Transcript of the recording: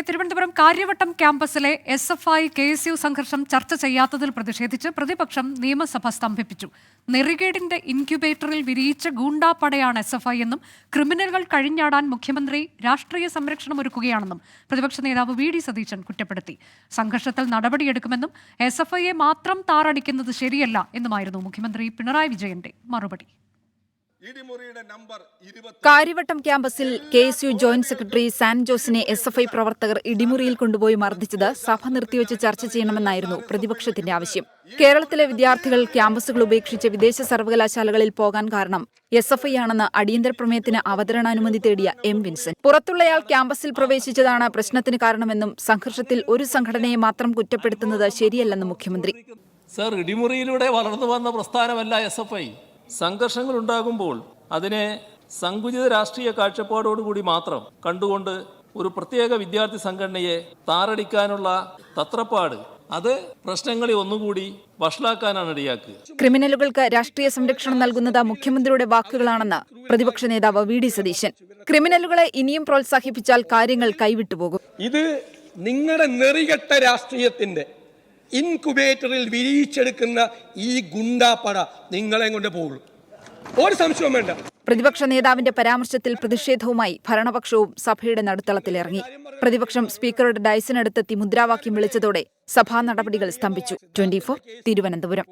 Thiruvananthapuram Karyavattom ക്യാമ്പസിലെ S F I K S U സംഘർഷം ചർച്ച ചെയ്യാത്തതിൽ പ്രതിഷേധിച്ച് പ്രതിപക്ഷം നിയമസഭ സ്തംഭിപ്പിച്ചു. നെറിഗേഡിന്റെ ഇൻക്യുബേറ്ററിൽ വിരിയിച്ച ഗൂണ്ടാപ്പടയാണ് എസ് എഫ് ഐ എന്നും ക്രിമിനലുകൾ കഴിഞ്ഞാടാൻ മുഖ്യമന്ത്രി രാഷ്ട്രീയ സംരക്ഷണം ഒരുക്കുകയാണെന്നും പ്രതിപക്ഷ നേതാവ് വി ഡി സതീശൻ കുറ്റപ്പെടുത്തി. സംഘർഷത്തിൽ നടപടിയെടുക്കുമെന്നും എസ് എഫ് ഐയെ മാത്രം താറടിക്കുന്നത് ശരിയല്ല എന്നുമായിരുന്നു മുഖ്യമന്ത്രി പിണറായി വിജയന്റെ മറുപടി. കാര്യവട്ടം ക്യാമ്പസിൽ K S U joint secretary San ജോസിനെ S F I പ്രവർത്തകർ ഇടിമുറിയിൽ കൊണ്ടുപോയി മർദ്ദിച്ചത് സഭ നിർത്തിവെച്ച് ചർച്ച ചെയ്യണമെന്നായിരുന്നു പ്രതിപക്ഷത്തിന്റെ ആവശ്യം. കേരളത്തിലെ വിദ്യാർത്ഥികൾ ക്യാമ്പസുകൾ ഉപേക്ഷിച്ച് വിദേശ സർവകലാശാലകളിൽ പോകാൻ കാരണം എസ് എഫ് ഐ ആണെന്ന് അടിയന്തര പ്രമേയത്തിന് അവതരണാനുമതി തേടിയ എം വിൻസെന്റ്. പുറത്തുള്ളയാൾ ക്യാമ്പസിൽ പ്രവേശിച്ചതാണ് പ്രശ്നത്തിന് കാരണമെന്നും സംഘർഷത്തിൽ ഒരു സംഘടനയെ മാത്രം കുറ്റപ്പെടുത്തുന്നത് ശരിയല്ലെന്നും മുഖ്യമന്ത്രി. സർ ഇടിമുറിയിലൂടെ വളർന്നു വന്ന പ്രസ്ഥാനമല്ല എസ് എഫ് ഐ. സംഘർഷങ്ങൾ ഉണ്ടാകുമ്പോൾ അതിനെ സങ്കുചിത രാഷ്ട്രീയ കാഴ്ചപ്പാടോടുകൂടി മാത്രം കണ്ടുകൊണ്ട് ഒരു പ്രത്യേക വിദ്യാർത്ഥി സംഘടനയെ താറടിക്കാനുള്ള തത്രപ്പാട് അത് പ്രശ്നങ്ങളെ ഒന്നുകൂടി വഷളാക്കാനാണ് ഇടയാക്കുക. ക്രിമിനലുകൾക്ക് രാഷ്ട്രീയ സംരക്ഷണം നൽകുന്നത് മുഖ്യമന്ത്രിയുടെ വാക്കുകളാണെന്ന് പ്രതിപക്ഷ നേതാവ് വി ഡി സതീശൻ. ക്രിമിനലുകളെ ഇനിയും പ്രോത്സാഹിപ്പിച്ചാൽ കാര്യങ്ങൾ കൈവിട്ടുപോകും. ഇത് നിങ്ങളുടെ നെറികെട്ട രാഷ്ട്രീയത്തിന്റെ ഇൻകുബേറ്ററിൽ വിരിയിച്ചെടുക്കുന്ന ഈ ഗുണ്ടാപ്പട നിങ്ങളെ കൊണ്ട് പോകുള്ളൂ ഒരു സംശയവും വേണ്ട. പ്രതിപക്ഷ നേതാവിന്റെ പരാമർശത്തിൽ പ്രതിഷേധവുമായി ഭരണപക്ഷവും സഭയുടെ നടുത്തളത്തിലിറങ്ങി പ്രതിപക്ഷം സ്പീക്കറുടെ ഡയസിനടുത്തെത്തി മുദ്രാവാക്യം വിളിച്ചതോടെ സഭാ നടപടികൾ സ്തംഭിച്ചു. ട്വന്റി തിരുവനന്തപുരം.